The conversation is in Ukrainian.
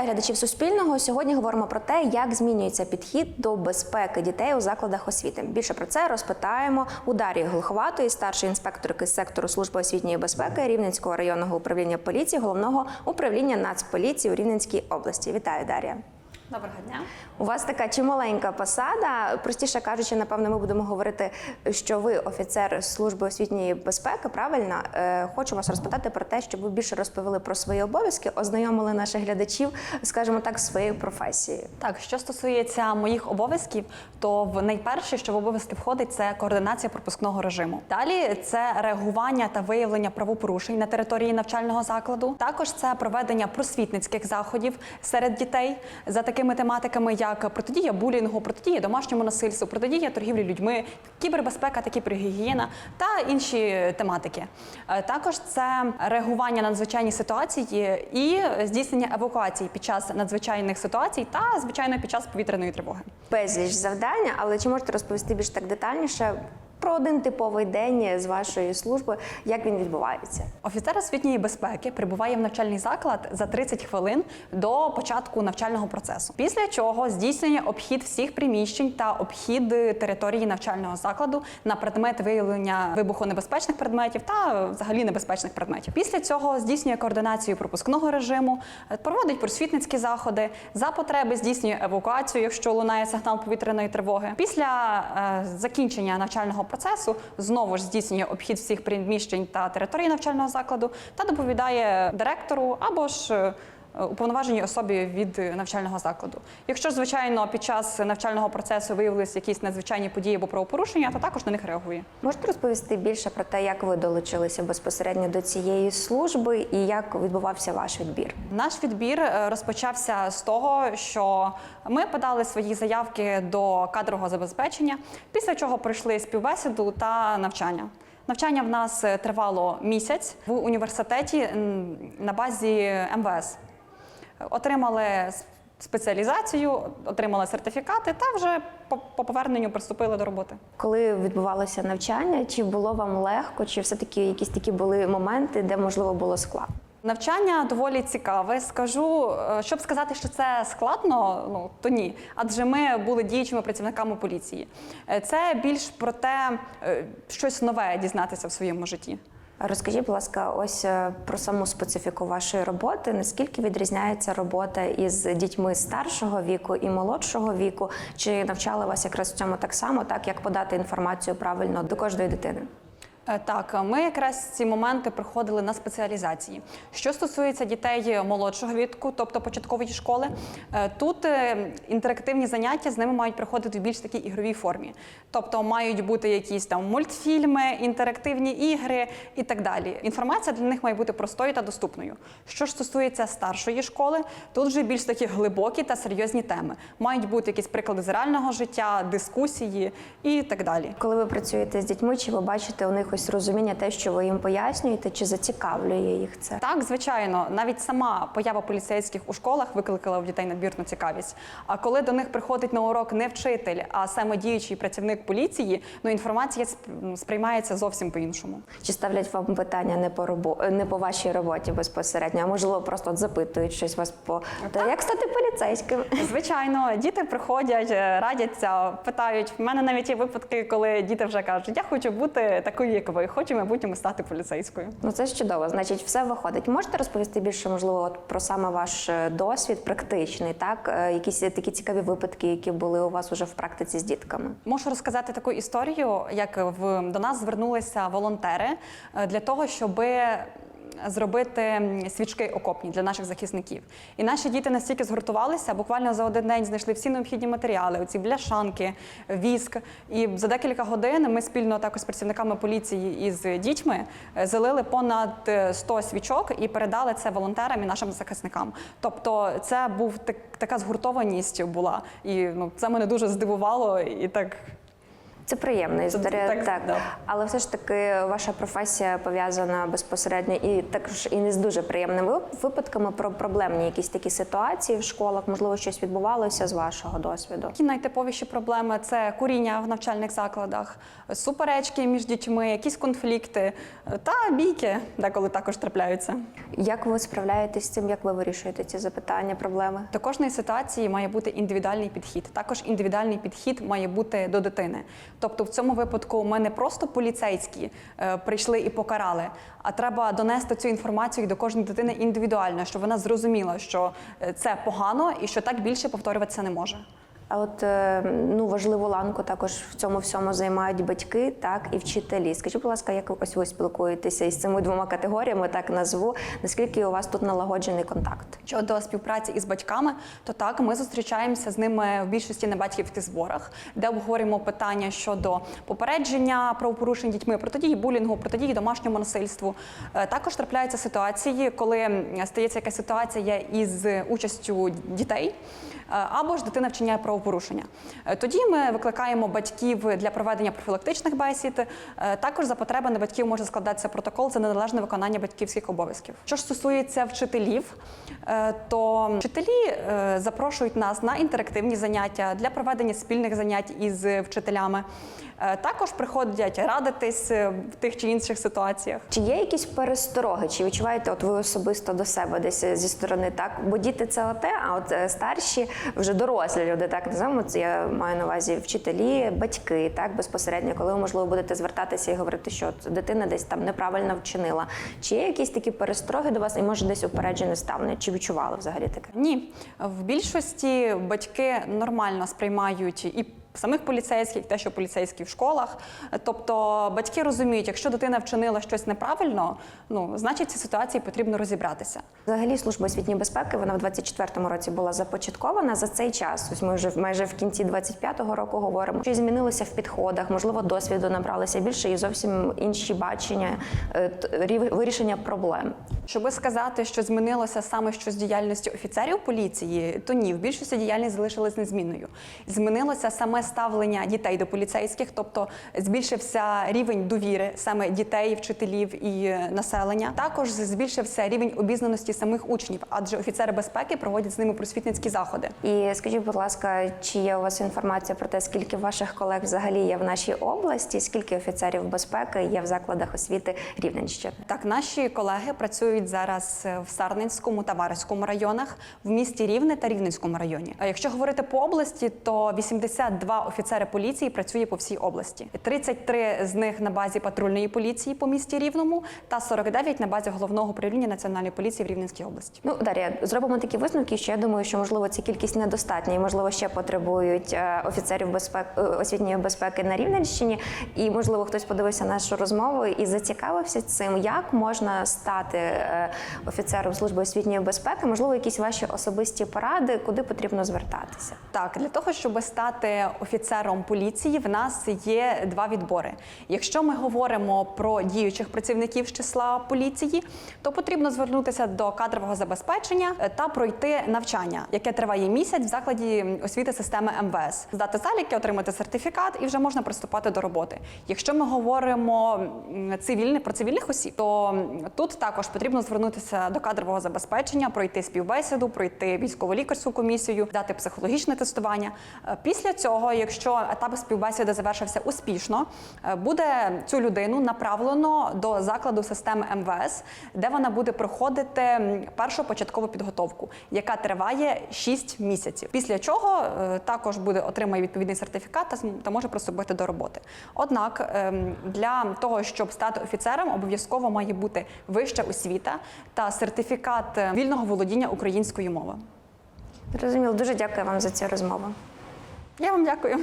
Вітаю глядачів Суспільного. Сьогодні говоримо про те, як змінюється підхід до безпеки дітей у закладах освіти. Більше про це розпитаємо у Дарії Глуховатої, старшої інспекторки сектору служби освітньої безпеки Рівненського районного управління поліції, головного управління Нацполіції у Рівненській області. Вітаю, Дар'я. Доброго дня. У вас така чималенька посада. Простіше кажучи, напевно, ми будемо говорити, що ви офіцер служби освітньої безпеки. Правильно, Е, хочу вас розпитати про те, щоб ви більше розповіли про свої обов'язки, ознайомили наших глядачів, скажімо так, з своєю професією. Так, що стосується моїх обов'язків, то в найперше, що в обов'язки входить, це координація пропускного режиму. Далі це реагування та виявлення правопорушень на території навчального закладу. Також це проведення просвітницьких заходів серед дітей за такими тематиками, як протидія булінгу, протидія домашньому насильству, протидія торгівлі людьми, кібербезпека та кібергігієна та інші тематики. Е, Також це реагування на надзвичайні ситуації і здійснення евакуації під час надзвичайних ситуацій та звичайно під час повітряної тривоги. Безліч завдання, але чи можете розповісти більш так детальніше про один типовий день з вашої служби, як він відбувається? Офіцер освітньої безпеки прибуває в навчальний заклад за 30 хвилин до початку навчального процесу. Після чого здійснює обхід всіх приміщень та обхід території навчального закладу на предмет виявлення вибухонебезпечних предметів та взагалі небезпечних предметів. Після цього здійснює координацію пропускного режиму, проводить просвітницькі заходи, за потреби здійснює евакуацію, якщо лунає сигнал повітряної тривоги. Після е, закінчення навчального процесу знову ж здійснює обхід всіх приміщень та території навчального закладу та доповідає директору або ж е, уповноваженій особі від навчального закладу. Якщо, звичайно, під час навчального процесу виявилися якісь надзвичайні події або правопорушення, то також на них реагує. Можете розповісти більше про те, як ви долучилися безпосередньо до цієї служби і як відбувався ваш відбір? Наш відбір е, розпочався з того, що ми подали свої заявки до кадрового забезпечення, після чого пройшли співбесіду та навчання. Навчання в нас е, тривало місяць в університеті на базі МВС. Отримали спеціалізацію, отримали сертифікати та вже по, по поверненню приступили до роботи. Коли відбувалося навчання, чи було вам легко, чи все-таки якісь такі були моменти, де можливо було складно? Навчання доволі цікаве. Скажу, е, щоб сказати, що це складно, ну то ні. Адже ми були діючими працівниками поліції. Е, Це більш про те, е, щось нове дізнатися в своєму житті. Розкажіть, будь ласка, ось е, про саму специфіку вашої роботи. Наскільки відрізняється робота із дітьми старшого віку і молодшого віку? Чи навчали вас якраз в цьому так само, так як подати інформацію правильно до кожної дитини? Е, Так, ми якраз ці моменти проходили на спеціалізації. Що стосується дітей молодшого віку, тобто початкової школи, е, тут е, інтерактивні заняття з ними мають проходити в більш такій ігровій формі. Тобто мають бути якісь там мультфільми, інтерактивні ігри і так далі. Інформація для них має бути простою та доступною. Що ж стосується старшої школи, тут вже більш такі глибокі та серйозні теми. Мають бути якісь приклади з реального життя, дискусії і так далі. Коли ви працюєте з дітьми, чи ви бачите у них ось розуміння те, що ви їм пояснюєте, чи зацікавлює їх це? Так, звичайно, навіть сама поява поліцейських у школах викликала в дітей надмірну цікавість. А коли до них приходить на урок не вчитель, а саме діючий працівник поліції, ну інформація сп- сприймається зовсім по-іншому. Чи ставлять вам питання не по робо... не по вашій роботі безпосередньо, а можливо просто от запитують щось вас по та як стати поліцейським? Звичайно, діти приходять, е, радяться, питають. В мене навіть є випадки, коли діти вже кажуть, я хочу бути такою, як хоче, хочу в майбутньому стати поліцейською. Ну це ж чудово. Значить, все виходить. Можете розповісти більше, можливо, от про саме ваш е, досвід практичний, так Е, якісь такі цікаві випадки, які були у вас уже в практиці з дітками? Можу розказати таку історію, як в до нас звернулися волонтери е, для того, щоб зробити свічки окопні для наших захисників. І наші діти настільки згуртувалися, буквально за один день знайшли всі необхідні матеріали: оці бляшанки, віск. І за декілька годин ми спільно також з працівниками поліції і з дітьми е, залили понад е, 100 свічок і передали це волонтерам і нашим захисникам. Тобто, це був так- така згуртованість була, і ну це мене дуже здивувало і так. Це приємна історія, так, так, да. але все ж таки ваша професія пов'язана безпосередньо і також і не з дуже приємними випадками про проблемні якісь такі ситуації в школах. Можливо, щось відбувалося з вашого досвіду. Які найтиповіші проблеми це куріння в навчальних закладах, суперечки між дітьми, якісь конфлікти та бійки, деколи також трапляються. Як ви справляєтесь з цим? Як ви вирішуєте ці запитання, проблеми? До кожної ситуації має бути індивідуальний підхід. Також індивідуальний підхід має бути до дитини. Тобто, в цьому випадку ми не просто поліцейські е, прийшли і покарали, а треба донести цю інформацію до кожної дитини індивідуально, щоб вона зрозуміла, що е, це погано і що так більше повторюватися не може. А от е, ну важливу ланку також в цьому всьому займають батьки, так і вчителі. Скажіть, будь ласка, як ось ви спілкуєтеся із цими двома категоріями, так назву. Наскільки у вас тут налагоджений контакт? Щодо співпраці із батьками, то так ми зустрічаємося з ними в більшості на батьківських зборах, де обговорюємо питання щодо попередження правопорушень дітьми, протидії булінгу, протидії домашньому насильству. Е, Також трапляються ситуації, коли стається якась ситуація із участю дітей. Е, Або ж дитина вчиняє правопорушення. Е, Тоді ми викликаємо батьків для проведення профілактичних бесід. Е, Також за потреби на батьків може складатися протокол за неналежне виконання батьківських обов'язків. Що ж стосується вчителів, то вчителі запрошують нас на інтерактивні заняття для проведення спільних занять із вчителями. Е, Також приходять радитись е, в тих чи інших ситуаціях. Чи є якісь перестороги? Чи відчуваєте от ви особисто до себе десь е, зі сторони? Так, бо діти це оте, а от старші вже дорослі люди, так називаємо це. Я маю на увазі вчителі, батьки, так безпосередньо, коли ви можливо будете звертатися і говорити, що от дитина десь там неправильно вчинила. Чи є якісь такі перестороги до вас, і може десь упереджене ставлення? Чи відчували взагалі таке? Ні, в більшості батьки нормально сприймають і самих поліцейських, те, що поліцейські в школах. Тобто батьки розуміють, якщо дитина вчинила щось неправильно, ну значить в цій ситуації потрібно розібратися. Взагалі, служба освітньої безпеки вона в 24-му році була започаткована за цей час. Ось ми вже майже в кінці 25-го року говоримо. Що змінилося в підходах, можливо, досвіду набралися більше і зовсім інші бачення е, вирішення проблем. Щоби сказати, що змінилося саме що з діяльністю офіцерів поліції, то ні, в більшості діяльність залишилась незмінною. Змінилося саме ставлення дітей до поліцейських, тобто збільшився рівень довіри саме дітей, вчителів і е, населення. Також збільшився рівень обізнаності самих учнів, адже офіцери безпеки проводять з ними просвітницькі заходи. І скажіть, будь ласка, чи є у вас інформація про те, скільки ваших колег взагалі є в нашій області, скільки офіцерів безпеки є в закладах освіти Рівненщини? Так, наші колеги працюють зараз е, в Сарненському та Варському районах, в місті Рівне та Рівненському районі. А якщо говорити по області, то 82 офіцери поліції працює по всій області. 33 з них на базі патрульної поліції по місті Рівному та 49 на базі головного управління національної поліції в Рівненській області. Ну, Дар'я, зробимо такі висновки, що я думаю, що можливо ця кількість недостатня, і можливо ще потребують е, офіцерів безпеки освітньої безпеки на Рівненщині. І можливо хтось подивився нашу розмову і зацікавився цим, як можна стати е, офіцером служби освітньої безпеки. Можливо, якісь ваші особисті поради, куди потрібно звертатися. Так, для того, щоб стати офіцером поліції, в нас є два відбори. Якщо ми говоримо про діючих працівників з числа поліції, то потрібно звернутися до кадрового забезпечення та пройти навчання, яке триває місяць в закладі освіти системи МВС, здати заліки, отримати сертифікат і вже можна приступати до роботи. Якщо ми говоримо м, цивільне про цивільних осіб, то тут також потрібно звернутися до кадрового забезпечення, пройти співбесіду, пройти військово-лікарську комісію, дати психологічне тестування. Е, Після цього, якщо етап співбесіди завершився успішно, е, буде цю людину направлено до закладу системи МВС, де вона буде проходити першу початкову підготовку, яка триває 6 місяців. Після чого е, також буде отримає відповідний сертифікат та може приступити до роботи. Однак ем, для того, щоб стати офіцером, обов'язково має бути вища освіта та сертифікат е, вільного володіння українською мовою. Зрозуміло, дуже дякую вам за цю розмову. Я вам дякую.